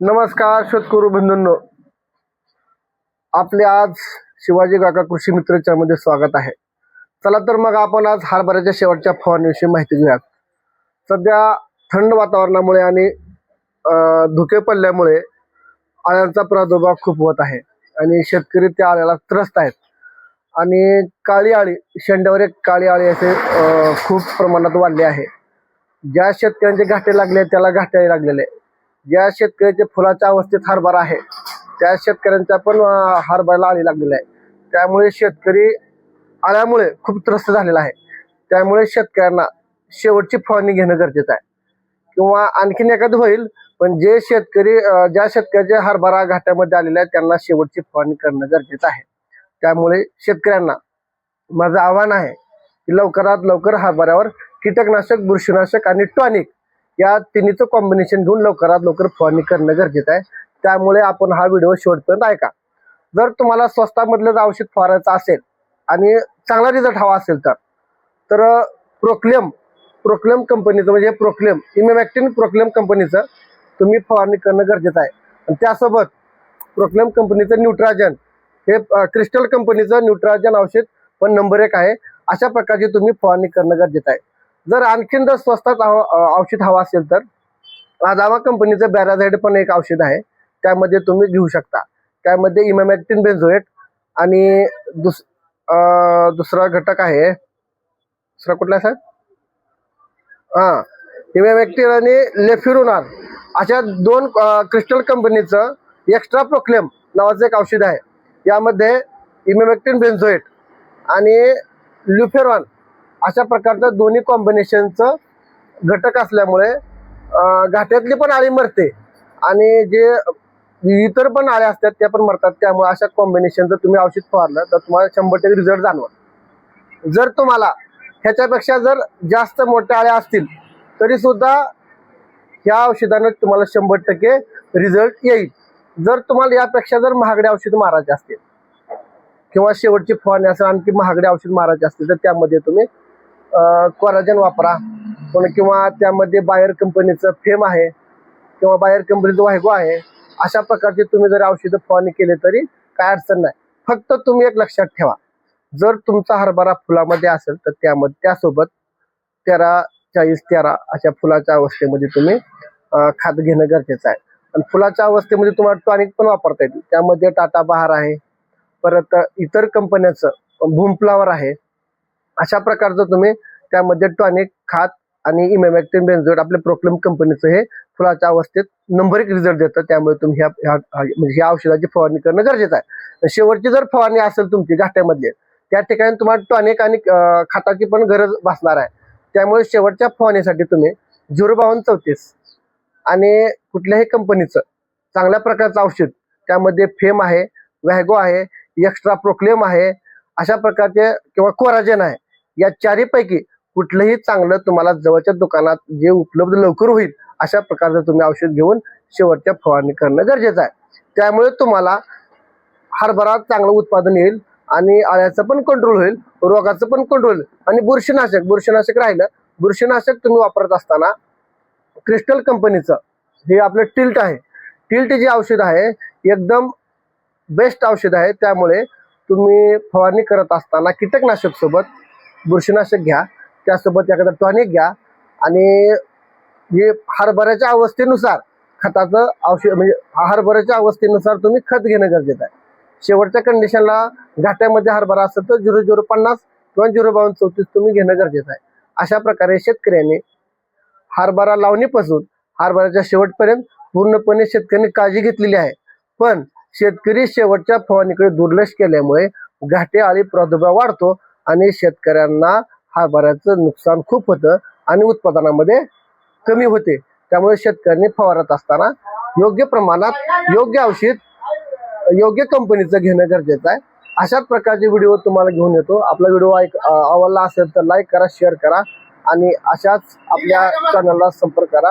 नमस्कार शेतकरू बंधूंनो. आपले आज शिवाजी काका कृषी मित्रच्या मध्ये स्वागत आहे. चला तर मग आपण आज हरभऱ्याच्या शेवटच्या फवारणीविषयी माहिती घेऊयात. सध्या थंड वातावरणामुळे आणि धुके पडल्यामुळे आळ्यांचा प्रादुर्भाव खूप होत आहे आणि शेतकरी त्या आळ्याला त्रस्त आहेत. आणि काळी आळी शेंड्यावर एक काळी आळी असे खूप प्रमाणात वाढले आहे. ज्या शेतकऱ्यांचे घाटे लागले त्याला घाटे लागलेले ज्या शेतकऱ्याच्या फुलाच्या अवस्थेत हरभरा आहे त्या शेतकऱ्यांच्या पण हरभऱ्याला आळी लागलेली आहे. त्यामुळे शेतकरी आल्यामुळे खूप त्रस्त झालेला आहे. त्यामुळे शेतकऱ्यांना शेवटची फवारणी घेणं गरजेचं आहे. किंवा आणखीन एखादं होईल पण जे शेतकरी ज्या शेतकऱ्याच्या हरभरा घाट्यामध्ये आलेले आहे त्यांना शेवटची फवारणी करणं गरजेचं आहे. त्यामुळे शेतकऱ्यांना माझं आव्हान आहे की लवकरात लवकर हरभऱ्यावर कीटकनाशक बुरशीनाशक आणि टॉनिक या तिन्हीचं कॉम्बिनेशन घेऊन लवकरात लवकर फवारणी करणं गरजेचं आहे. त्यामुळे आपण हा व्हिडिओ शेवटपर्यंत ऐका. जर तुम्हाला स्वस्तामधलं औषध फवारायचं असेल आणि चांगला रिझल्ट हवा असेल तर तर प्रोक्लेम प्रोक्लेम कंपनीचं म्हणजे प्रोक्लेम इमेमॅक्टिन प्रोक्लेम कंपनीचं तुम्ही फवारणी करणं गरजेचं आहे. आणि त्यासोबत प्रोक्लेम कंपनीचं न्यूट्राजन हे क्रिस्टल कंपनीचं न्यूट्राजन औषध पण नंबर एक आहे. अशा प्रकारची तुम्ही फवारणी करणं गरजेचं आहे. जर आणखीन जर स्वस्तात औषध हवं असेल तर आदामा कंपनीचं बॅराझाईड पण एक औषध आहे. त्यामध्ये तुम्ही घेऊ शकता. त्यामध्ये इमॅमॅक्टिन बेन्झोएट आणि दुस दुसरा घटक आहे. दुसरा कुठला सर? हां. इमेमॅक्टिन आणि लेफ्युरोनार अशा दोन क्रिस्टल कंपनीचं एक्स्ट्रा प्रोक्लेम नावाचं एक औषध आहे. यामध्ये इमेमॅक्टिन बेन्झोएट आणि ल्युफेरॉन अशा प्रकारचं दोन्ही कॉम्बिनेशनचं घटक असल्यामुळे घाट्यातली पण आळी मरते. आणि जे इतर पण आळ्या असतात त्या पण मरतात. त्यामुळे अशा कॉम्बिनेशनचं तुम्ही औषध फवारलं तर तुम्हाला शंभर टक्के रिझल्ट जाणवा जर तुम्हाला ह्याच्यापेक्षा जर जास्त मोठ्या आळ्या असतील तरी सुद्धा ह्या औषधानं तुम्हाला शंभर टक्के रिझल्ट येईल. जर तुम्हाला यापेक्षा जर महागडे औषध मारायचे असतील किंवा शेवटची फवारणी असेल आणखी महागडे औषध मारायचे असतील तर त्यामध्ये तुम्ही कोराजन वापरा. पण किंवा त्यामध्ये बायर कंपनीचं फेम आहे किंवा बायर कंपनीचं वायगो आहे अशा प्रकारचे तुम्ही जर औषधं फवारणी केले तरी काय अडचण नाही. फक्त तुम्ही एक लक्षात ठेवा. जर तुमचा हरभरा फुलामध्ये असेल तर त्यामध्ये त्यासोबत तेरा चाळीस तेरा अशा फुलाच्या अवस्थेमध्ये तुम्ही खात घेणं गरजेचं आहे. आणि फुलाच्या अवस्थेमध्ये तुम्हाला टॉनिक पण वापरता येईल. त्यामध्ये टाटा बहार आहे. परत इतर कंपन्याचं भूमफ्लावर आहे. अशा प्रकारचं तुम्ही त्यामध्ये टॉनिक खात आणि इमेमॅक्टिन बेन्झोट आपल्या प्रोक्लेम कंपनीचं हे फुलाच्या अवस्थेत नंबर एक रिझल्ट देतं. त्यामुळे तुम्ही ह्या ह्या- म्हणजे ह्या औषधाची फवारणी करणं गरजेचं आहे. शेवटची जर फवारणी असेल तुमची घाट्यामधली त्या ठिकाणी तुम्हाला टॉनिक आणि अं, खताची पण गरज भासणार आहे. त्यामुळे शेवटच्या फवारणीसाठी तुम्ही झिरो बावन्न चौतीस आणि कुठल्याही कंपनीचं चांगल्या प्रकारचं औषध त्यामध्ये फेम आहे वॅगो आहे एक्स्ट्रा प्रोक्लेम आहे अशा प्रकारचे किंवा कोराजेन आहे या चारीपैकी कुठलंही चांगलं तुम्हाला जवळच्या दुकानात जे उपलब्ध लवकर होईल अशा प्रकारचं तुम्ही औषध घेऊन शेवटच्या फवारणी करणं गरजेचं आहे. त्यामुळे तुम्हाला हरभरा चांगलं उत्पादन येईल आणि आळ्याचं पण कंट्रोल होईल रोगाचं पण कंट्रोल होईल. आणि बुरशीनाशक बुरशीनाशक राहिलं बुरशीनाशक तुम्ही वापरत असताना क्रिस्टल कंपनीचं हे आपलं टिल्ट आहे. टिल्ट जे औषध आहे एकदम बेस्ट औषध आहे. त्यामुळे तुम्ही फवारणी करत असताना कीटकनाशक सोबत बुरशीनाशक घ्या त्यासोबत एखादा टॉनिक घ्या आणि जे हरभऱ्याच्या अवस्थेनुसार खताचं औषध म्हणजे हरभऱ्याच्या अवस्थेनुसार तुम्ही खत घेणं गरजेचं आहे. शेवटच्या कंडिशनला घाट्यामध्ये हरभरा असेल तर झिरो झिरो पन्नास किंवा झिरो बावन्न चौतीस तुम्ही घेणं गरजेचं आहे. अशा प्रकारे शेतकऱ्याने हरभरा लावणीपासून हरभऱ्याच्या शेवटपर्यंत पूर्णपणे शेतकऱ्यांनी काळजी घेतलेली आहे. पण शेतकरी शेवटच्या फवारणीकडे दुर्लक्ष केल्यामुळे घाटे आळी प्रादुर्भाव वाढतो. आणि शेतकऱ्यांना हरभऱ्याचं नुकसान खूप होतं आणि उत्पादनामध्ये कमी होते. त्यामुळे शेतकऱ्यांनी फवारत असताना योग्य प्रमाणात योग्य औषध योग्य कंपनीचं घेणं गरजेचं आहे. अशाच प्रकारचे व्हिडिओ तुम्हाला घेऊन येतो. आपला व्हिडिओ ऐक आवडला असेल तर लाईक करा शेअर करा आणि अशाच आपल्या चॅनलला संपर्क करा.